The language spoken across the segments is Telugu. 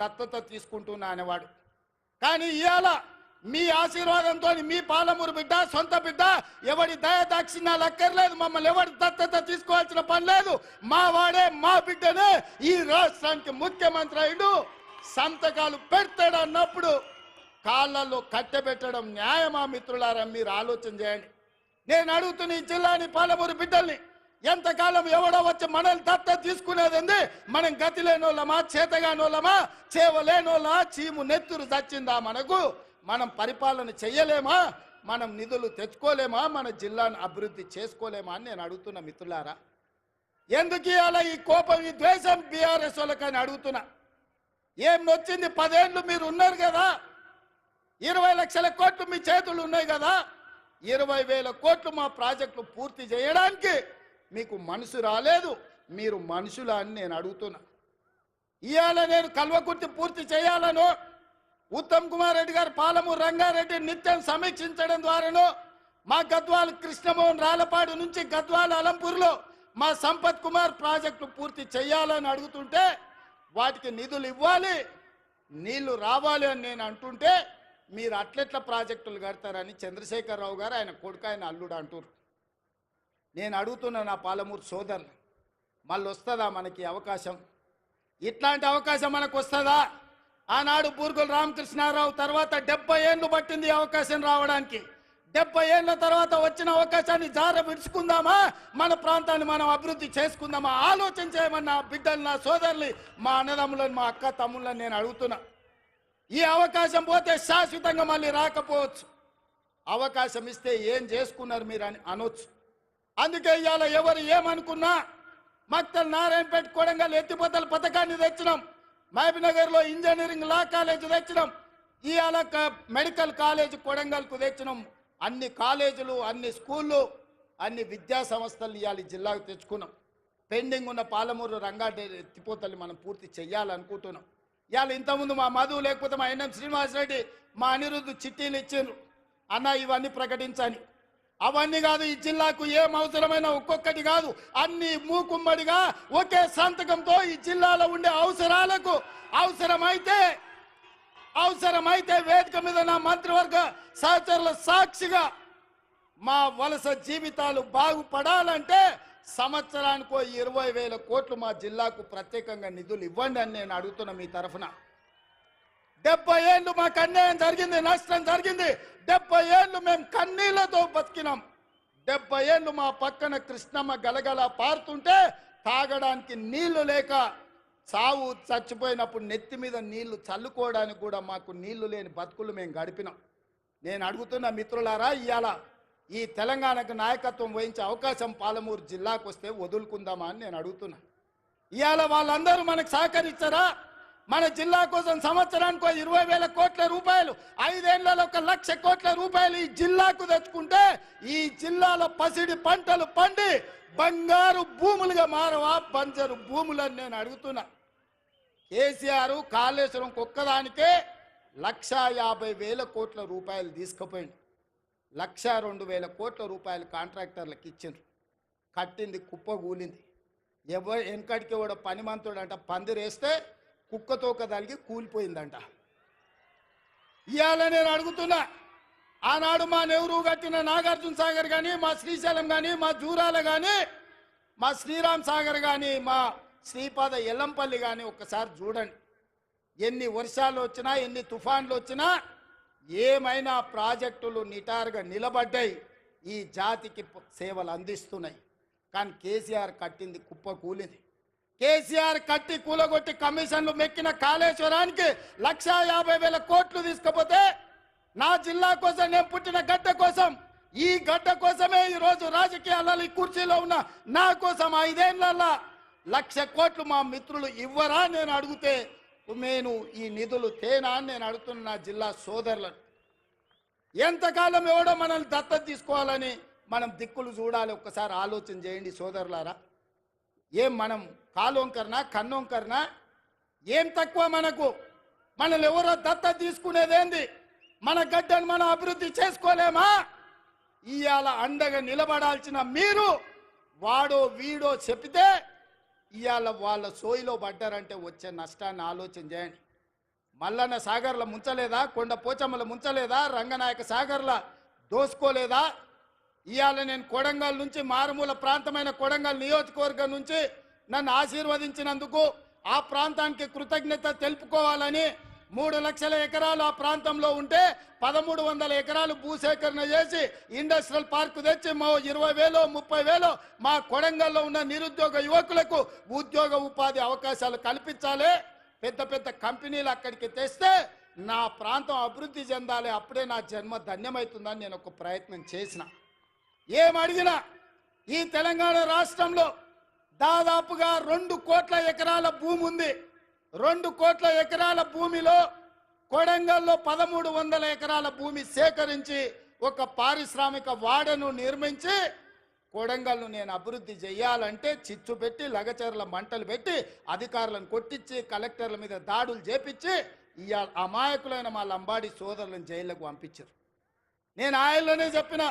దత్తత తీసుకుంటున్నా అనేవాడు. కానీ ఇవాళ మీ ఆశీర్వాదంతో మీ పాలమూరు బిడ్డ సొంత బిడ్డ ఎవడి దయ దాక్షిణ్యాలు అక్కర్లేదు. మమ్మల్ని ఎవడి దత్తత తీసుకోవాల్సిన పని లేదు. మా వాడే మా బిడ్డనే ఈ రాష్ట్రానికి ముఖ్యమంత్రి అయ్యుడు. సంతకాలు పెడతాడు అన్నప్పుడు కాళ్ళల్లో కట్టెబెట్టడం న్యాయమా మిత్రులారా? మీరు ఆలోచన చేయండి. నేను అడుగుతున్న ఈ జిల్లాని పాలమూరు బిడ్డల్ని ఎంతకాలం ఎవడో వచ్చి మనల్ని దత్త తీసుకునేది ఉంది మనం గతి లేనోళ్ళమా చేతగానోళ్ళమా? చేవలేనోళ్ళ? చీము నెత్తురు చచ్చిందా మనకు? మనం పరిపాలన చెయ్యలేమా? మనం నిధులు తెచ్చుకోలేమా? మన జిల్లాను అభివృద్ధి చేసుకోలేమా అని నేను అడుగుతున్న మిత్రులారా? ఎందుకు అలా ఈ కోపం ఈ ద్వేషం బీఆర్ఎస్ వాళ్ళకని అడుగుతున్నా? ఏం నొచ్చింది? పదేళ్ళు మీరు ఉన్నారు కదా. ఇరవై లక్షల కోట్లు మీ చేతులు ఉన్నాయి కదా. ఇరవై వేల కోట్లు మా ప్రాజెక్టులు పూర్తి చేయడానికి మీకు మనసు రాలేదు మీరు మనుషులా అని నేను అడుగుతున్నా. ఇవాళ నేను కల్వకుర్తి పూర్తి చేయాలను ఉత్తమ్ కుమార్ రెడ్డి గారు పాలమూరు రంగారెడ్డి నిత్యం సమీక్షించడం ద్వారాను మా గద్వాల కృష్ణమోహన్ రాలపాడు నుంచి గద్వాల అలంపూర్లో మా సంపత్ కుమార్ ప్రాజెక్టు పూర్తి చేయాలని అడుగుతుంటే వాటికి నిధులు ఇవ్వాలి నీళ్ళు రావాలి అని నేను అంటుంటే మీరు అట్లెట్ల ప్రాజెక్టులు కడతారని చంద్రశేఖరరావు గారు ఆయన కొడుకు ఆయన అల్లుడు అంటున్నారు నేను అడుగుతున్న నా పాలమూరు సోదరులు మళ్ళీ వస్తుందా మనకి అవకాశం? ఇట్లాంటి అవకాశం మనకు వస్తుందా? ఆనాడు బూర్గుల రామకృష్ణారావు తర్వాత డెబ్బై ఏళ్ళు పట్టింది అవకాశం రావడానికి. డెబ్బై ఏళ్ళ తర్వాత వచ్చిన అవకాశాన్ని జార విడుచుకుందామా? మన ప్రాంతాన్ని మనం అభివృద్ధి చేసుకుందామా? ఆలోచన చేయమన్న బిడ్డలు నా సోదరులు మా అన్నదమ్ములను మా అక్క తమ్ముళ్ళని నేను అడుగుతున్నా. ఈ అవకాశం పోతే శాశ్వతంగా మళ్ళీ రాకపోవచ్చు. అవకాశం ఇస్తే ఏం చేసుకున్నారు మీరు అని అనొచ్చు. అందుకే ఇవాళ ఎవరు ఏమనుకున్నా మక్తల్ నారాయణపేట కొడంగల్ ఎత్తిపోతల పథకాన్ని తెచ్చినాం. మహబీనగర్లో ఇంజనీరింగ్ లా కాలేజ్ తెచ్చినాం. ఇవాళ మెడికల్ కాలేజ్ కొడంగల్కు తెచ్చినాం. అన్ని కాలేజీలు అన్ని స్కూళ్ళు అన్ని విద్యా సంస్థలు ఇవాళ జిల్లాకు తెచ్చుకున్నాం. పెండింగ్ ఉన్న పాలమూరు రంగారెడ్డి ఎత్తిపోతల్ని మనం పూర్తి చేయాలనుకుంటున్నాం ఇవాళ ఇంతకుముందు మా మధు లేకపోతే మా ఎన్ఎం శ్రీనివాసరెడ్డి మా అనిరుద్ధు చిట్టీలు ఇచ్చిండ్రు. అన్న ఇవన్నీ ప్రకటించాలి అవన్నీ కాదు ఈ జిల్లాకు ఏం అవసరమైన ఒక్కొక్కటి కాదు. అన్ని మూకుమ్మడిగా ఒకే సంతకంతో ఈ జిల్లాలో ఉండే అవసరాలకు అవసరమైతే అవసరమైతే వేదిక మీద నా మంత్రివర్గ సహచరుల సాక్షిగా మా వలస జీవితాలు బాగుపడాలంటే సంవత్సరానికో ఇరవై వేల కోట్లు మా జిల్లాకు ప్రత్యేకంగా నిధులు ఇవ్వండి అని నేను అడుగుతున్నా మీ తరఫున. డెబ్బై ఏళ్ళు మాకు అన్యాయం జరిగింది నష్టం జరిగింది. డెబ్బై ఏళ్ళు మేము కన్నీళ్ళతో బతికినాం. డెబ్బై ఏళ్ళు మా పక్కన కృష్ణమ్మ గలగల పారుతుంటే తాగడానికి నీళ్ళు లేక చావు చచ్చిపోయినప్పుడు నెత్తి మీద నీళ్ళు చల్లుకోవడానికి కూడా మాకు నీళ్ళు లేని బతుకులు మేము గడిపినాం. నేను అడుగుతున్న మిత్రులారా ఇవాళ ఈ తెలంగాణకు నాయకత్వం వహించే అవకాశం పాలమూరు జిల్లాకు వస్తే వదులుకుందామా అని నేను అడుగుతున్నా. ఇవాళ వాళ్ళందరూ మనకు సహకరించారా? మన జిల్లా కోసం సంవత్సరానికి ఇరవై వేల కోట్ల రూపాయలు ఐదేళ్ళలో ఒక లక్ష కోట్ల రూపాయలు ఈ జిల్లాకు తెచ్చుకుంటే ఈ జిల్లాలో పసిడి పంటలు పండి బంగారు భూములుగా మారవా? బంజరు భూములని నేను అడుగుతున్నా. కేసీఆర్ కాళేశ్వరం ఒక్కదానికే లక్ష యాభై వేల కోట్ల రూపాయలు తీసుకుపోయింది లక్ష రెండు వేల కోట్ల రూపాయలు కాంట్రాక్టర్లకు ఇచ్చిండ్రు. కట్టింది కుప్ప కూలింది ఎవ వెనకడికి కూడా పనిమంతుడు అంట పందిరేస్తే కుక్కతోక తలిగి కూలిపోయిందంట. ఇవాళ నేను అడుగుతున్నా ఆనాడు మా నెహ్రూ కట్టిన నాగార్జున సాగర్ కానీ మా శ్రీశైలం కానీ మా జూరాల కానీ మా శ్రీరామ్ సాగర్ కానీ మా శ్రీపాద ఎల్లంపల్లి కానీ ఒక్కసారి చూడండి. ఎన్ని వర్షాలు వచ్చినా ఎన్ని తుఫాన్లు వచ్చినా ఏమైనా ప్రాజెక్టులు నిటారుగా నిలబడ్డాయి ఈ జాతికి సేవలు అందిస్తున్నాయి. కానీ కేసీఆర్ కట్టింది కుప్ప కూలింది కేసీఆర్ కట్టి కూలగొట్టి కమిషన్లు మెక్కిన కాళేశ్వరానికి లక్షా యాభై వేల కోట్లు తీసుకపోతే నా జిల్లా కోసం నేను పుట్టిన గడ్డ కోసం ఈ గడ్డ కోసమే ఈ రోజు రాజకీయాలలో ఈ కుర్చీలో ఉన్న నా కోసం ఐదేళ్ళలో లక్ష కోట్లు మా మిత్రులు ఇవ్వరా నేను అడిగితే నేను ఈ నిధులు తేనా అని నేను అడుగుతున్న నా జిల్లా సోదరులను. ఎంతకాలం ఎవడో మనల్ని దత్తత తీసుకోవాలని మనం దిక్కులు చూడాలి. ఒక్కసారి ఆలోచన చేయండి సోదరులారా. ఏం మనం కాలొంకరనా కన్నొంకరనా? ఏం తక్కువ మనకు? మనల్ని ఎవరో దత్త తీసుకునేదేంది? మన గడ్డను మనం అభివృద్ధి చేసుకోలేమా? ఇవాళ అండగా నిలబడాల్సిన మీరు వాడో వీడో చెప్తే ఇవాళ వాళ్ళ సోయిలో పడ్డారంటే వచ్చే నష్టాన్ని ఆలోచన చేయండి. మల్లన్న సాగర్ల ముంచలేదా? కొండ పోచమ్మల ముంచలేదా? రంగనాయక సాగర్ల దోసుకోలేదా? ఇవాళ నేను కొడంగల్ నుంచి మారుమూల ప్రాంతమైన కొడంగల్ నియోజకవర్గం నుంచి నన్ను ఆశీర్వదించినందుకు ఆ ప్రాంతానికి కృతజ్ఞత తెలుపుకోవాలని మూడు లక్షల ఎకరాలు ఆ ప్రాంతంలో ఉంటే పదమూడు వందల ఎకరాలు భూసేకరణ చేసి ఇండస్ట్రియల్ పార్క్ తెచ్చి మా ఇరవై వేలు ముప్పై వేలు మా కొడంగల్లో ఉన్న నిరుద్యోగ యువకులకు ఉద్యోగ ఉపాధి అవకాశాలు కల్పించాలి. పెద్ద పెద్ద కంపెనీలు అక్కడికి తెస్తే నా ప్రాంతం అభివృద్ధి చెందాలి. అప్పుడే నా జన్మ ధన్యమవుతుందని నేను ఒక ప్రయత్నం చేసిన. ఏం అడిగినా ఈ తెలంగాణ రాష్ట్రంలో దాదాపుగా రెండు కోట్ల ఎకరాల భూమి ఉంది. రెండు కోట్ల ఎకరాల భూమిలో కొడంగల్లో పదమూడు వందల ఎకరాల భూమి సేకరించి ఒక పారిశ్రామిక వాడను నిర్మించి కొడంగల్ను నేను అభివృద్ధి చేయాలంటే చిచ్చు పెట్టి లగచర్ల మంటలు పెట్టి అధికారులను కొట్టించి కలెక్టర్ల మీద దాడులు చేపించి ఇవాళ అమాయకులైన మా లంబాడి సోదరులను జైళ్ళకు పంపించారు. నేను ఆయనలోనే చెప్పిన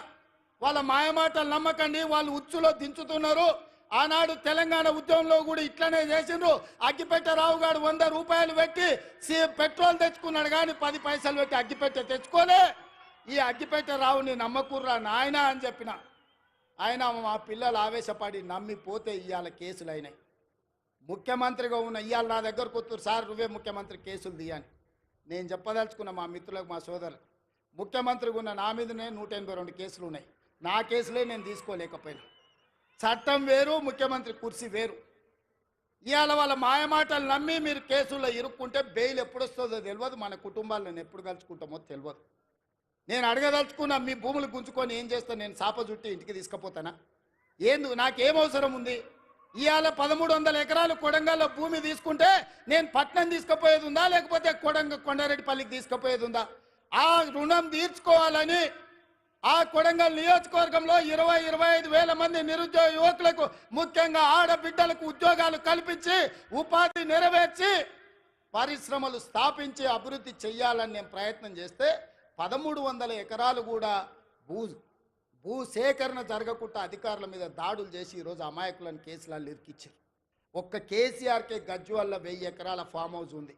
వాళ్ళ మాయమాటలు నమ్మకండి వాళ్ళు ఉచ్చులో దించుతున్నారు ఆనాడు తెలంగాణ ఉద్యమంలో కూడా ఇట్లనే చేసిండ్రు. అగ్గిపెట్టె రావు గారు వంద రూపాయలు పెట్టి సి- పెట్రోల్ తెచ్చుకున్నాడు కానీ పది పైసలు పెట్టి అగ్గిపెట్టె తెచ్చుకోలే. ఈ అగ్గిపెట్టె రావుని నమ్మకూర్రా నాయన అని చెప్పిన. ఆయన మా పిల్లలు ఆవేశపడి నమ్మి పోతే ఇవాళ కేసులు అయినాయి ముఖ్యమంత్రిగా ఉన్న ఇవాళ నా దగ్గరకు వస్తారు సార్ నువ్వే ముఖ్యమంత్రి కేసులు తీయని నేను చెప్పదలుచుకున్న మా మిత్రులకు మా సోదరులు ముఖ్యమంత్రిగా ఉన్న నా మీదనే నూట ఎనభై రెండు కేసులు ఉన్నాయి. నా కేసులే నేను తీసుకోలేకపోయినా. చట్టం వేరు ముఖ్యమంత్రి కుర్సీ వేరు. ఇవాళ వాళ్ళ మాయమాటలు నమ్మి మీరు కేసుల్లో ఇరుక్కుంటే బెయిల్ ఎప్పుడు వస్తుందో తెలియదు మన కుటుంబాలను ఎప్పుడు కలుసుకుంటామో తెలియదు నేను అడగదలుచుకున్నా మీ భూములు గుంజుకొని ఏం చేస్తాను నేను సాప చుట్టి ఇంటికి తీసుకుపోతానా? ఏందు నాకేం అవసరం ఉంది? ఇవాళ పదమూడు వందల ఎకరాలు కొడంగల్లో భూమి తీసుకుంటే నేను పట్నం తీసుకుపోయేది ఉందా లేకపోతే కొడంగ కొండారెడ్డిపల్లికి తీసుకుపోయేది ఉందా? ఆ రుణం తీర్చుకోవాలని ఆ కొడంగల్ నియోజకవర్గంలో ఇరవై ఇరవై ఐదు వేల మంది నిరుద్యోగ యువకులకు ముఖ్యంగా ఆడబిడ్డలకు ఉద్యోగాలు కల్పించి ఉపాధి నెరవేర్చి పరిశ్రమలు స్థాపించి అభివృద్ధి చెయ్యాలని నేను ప్రయత్నం చేస్తే పదమూడు వందల ఎకరాలు కూడా భూ భూ సేకరణ జరగకుండా అధికారుల మీద దాడులు చేసి ఈరోజు అమాయకులను కేసులలో ఇరికిచ్చారు. ఒక్క కేసీఆర్కే గజ్వాల్లో వెయ్యి ఎకరాల ఫామ్ హౌస్ ఉంది.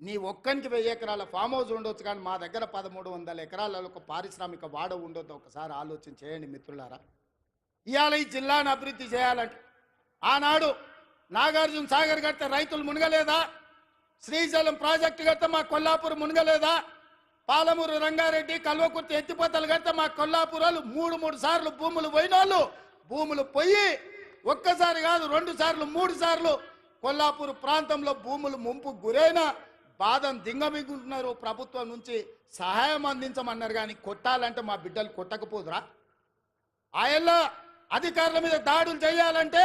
నీ ఒక్కనికి వెయ్యి ఎకరాల ఫామ్ హౌస్ ఉండొచ్చు కానీ మా దగ్గర పదమూడు వందల ఎకరాలలో ఒక పారిశ్రామిక వాడ ఉండొద్దు. ఒకసారి ఆలోచన చేయండి మిత్రులారా. ఇవాళ ఈ జిల్లాను అభివృద్ధి చేయాలంటే ఆనాడు నాగార్జున సాగర్ కడితే రైతులు మునగలేదా? శ్రీశైలం ప్రాజెక్టు కడితే మా కొల్లాపూర్ మునగలేదా? పాలమూరు రంగారెడ్డి కల్వకుర్తి ఎత్తిపోతలు కడితే మా కొల్లాపురాలు మూడు మూడు సార్లు భూములు పోయినోళ్ళు. భూములు పోయి ఒక్కసారి కాదు రెండు సార్లు మూడు సార్లు కొల్లాపూర్ ప్రాంతంలో భూములు ముంపు గురైన బాధను దింగమిగుంటున్నారు. ప్రభుత్వం నుంచి సహాయం అందించమన్నారు కానీ కొట్టాలంటే మా బిడ్డలు కొట్టకపోదురా. ఆయల్లో అధికారుల మీద దాడులు చేయాలంటే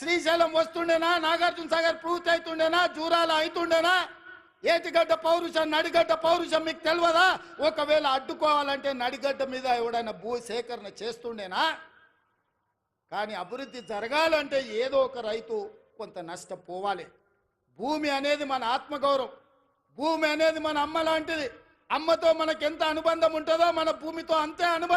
శ్రీశైలం వస్తుండేనా నాగార్జున సాగర్ పూర్తి అవుతుండేనా జూరాల అవుతుండేనా ఏటిగడ్డ పౌరుషం నడిగడ్డ పౌరుషం మీకు తెలియదా ఒకవేళ అడ్డుకోవాలంటే నడిగడ్డ మీద ఎవడైనా భూ సేకరణ చేస్తుండేనా? కానీ అభివృద్ధి జరగాలంటే ఏదో ఒక రైతు కొంత నష్టపోవాలి భూమి అనేది మన ఆత్మగౌరవం. భూమి అనేది మన అమ్మ లాంటిది. అమ్మతో మనకి ఎంత అనుబంధం ఉంటుందో మన భూమితో అంతే అనుబంధం.